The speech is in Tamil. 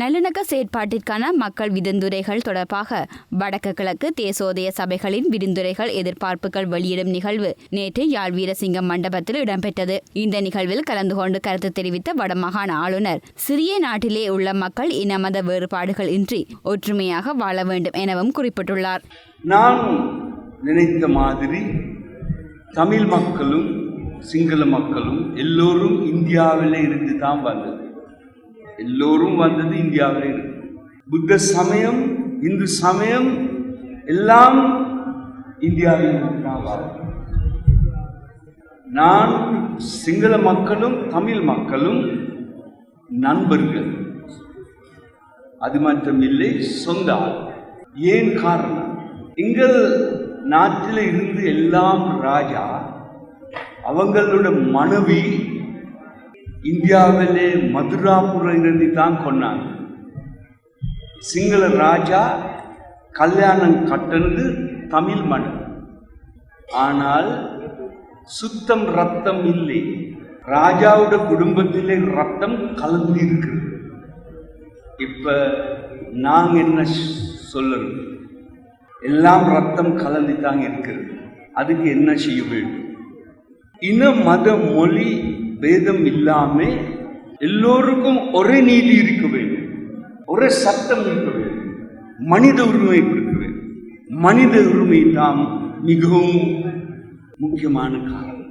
நல்லிணக்க செயற்பாட்டிற்கான மக்கள் விருந்துரைகள் தொடர்பாக வடக்கு கிழக்கு தேசோதய சபைகளின் விருந்துரைகள் எதிர்பார்ப்புகள் வெளியிடும் நிகழ்வு நேற்று யாழ் வீரசிங்கம் மண்டபத்தில் இடம்பெற்றது. இந்த நிகழ்வில் கலந்து கொண்டு கருத்து தெரிவித்த வடமாகாண ஆளுநர் சிறிய நாட்டிலே உள்ள மக்கள் இனமத வேறுபாடுகள் இன்றி ஒற்றுமையாக வாழ வேண்டும் எனவும் குறிப்பிட்டுள்ளார். நான் நினைத்த மாதிரி தமிழ் மக்களும் சிங்கள மக்களும் எல்லோரும் இந்தியாவிலே இருந்து தான் வந்தது. எல்லோரும் வந்தது இந்தியாவில் இருக்கும் புத்த சமயம் இந்து சமயம் எல்லாம் இந்தியாவில் நான் சிங்கள மக்களும் தமிழ் மக்களும் நண்பர்கள். அது மட்டுமில்லை சொந்த ஏன் காரணம்? எங்கள் நாட்டில் இருந்து எல்லாம் ராஜா அவங்களோட மனைவி இந்தியாவிலே மதுராபுரிலிருந்து தான் கொண்டாங்க. சிங்கள ராஜா கல்யாணம் கட்டினது தமிழ் மண் ஆனால் சுத்தம் ரத்தம் இல்லை. ராஜாவோட குடும்பத்திலே ரத்தம் கலந்து இருக்கிறது. இப்ப நாங்க என்ன சொல்லணும்? எல்லாம் ரத்தம் கலந்து தாங்க இருக்கிறது. அதுக்கு என்ன செய்ய வேண்டும்? இன மத மொழி பேதம் இல்லாம எல்லோருக்கும் ஒரே நீதி இருக்க வேண்டும். ஒரே சட்டம் இருக்க வேண்டும். மனித உரிமை இருக்க வேண்டும். மனித உரிமை தான் மிகவும் முக்கியமான காரணம்.